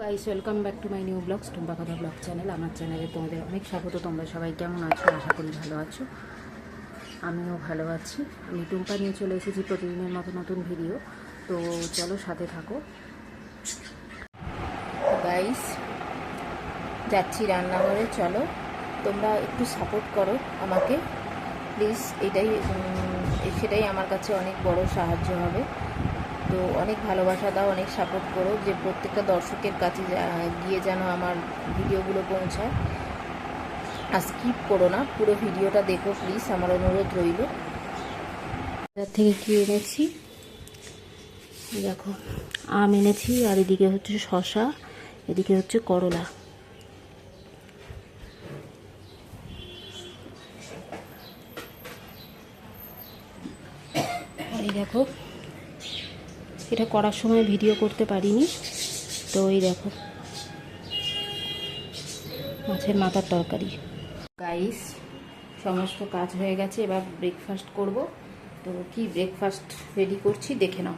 Guys welcome back to my new vlogs Tumpa কথা blog channel আমার চ্যানেলে তোমাদের অনেক স্বাগত, তোমরা সবাই কেমন আছো? আশা করি ভালো আছো। আমিও ভালো আছি। আমি টুম্পা নিয়ে চলে এসেছি প্রতিদিনের মতো নতুন ভিডিও তো চলো সাথে থাকো। গাইস যাচ্ছি রান্নাঘরে, চলো। তোমরা একটু সাপোর্ট করো আমাকে। প্লিজ এটাই সেটাই আমার কাছে অনেক বড় সাহায্য হবে। তো অনেক ভালোবাসা দাও, অনেক সাপোর্ট করো যে প্রত্যেকটা দর্শকের কাছে গিয়ে যেন আমার ভিডিওগুলো পৌঁছায়। আর স্কিপ করো না, পুরো ভিডিওটা দেখো প্লিজ আমার অনুরোধ রইল। বাজার থেকে কি এনেছি? দেখো, আম এনেছি, আর এদিকে হচ্ছে শশা এদিকে হচ্ছে করলা। দেখো এটা করার সময় ভিডিও করতে পারিনি। তো এই দেখো। মাছের মাথার তরকারি। গাইস সমস্ত কাজ হয়ে গেছে, এবার ব্রেকফাস্ট করব। তো কি ব্রেকফাস্ট রেডি করছি, দেখে নাও।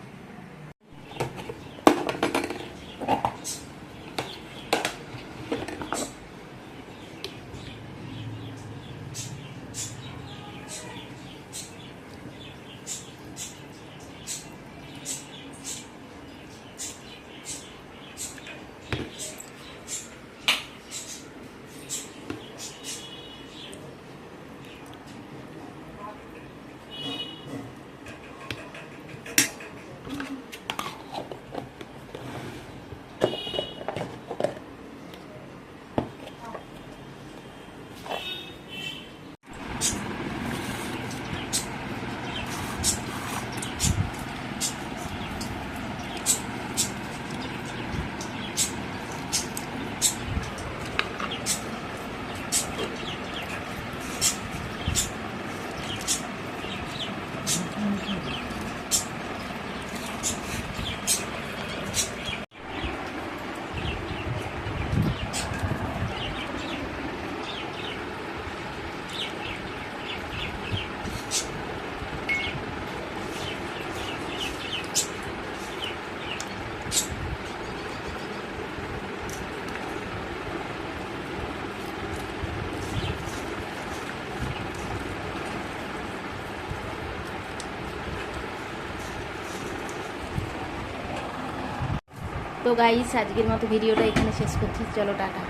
তো গাইস আজকের মতো ভিডিওটা এখানে শেষ করছি। চলো টাটা।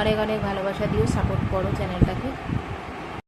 অনেক অনেক ভালোবাসা দিও সাপোর্ট করো চ্যানেলটাকে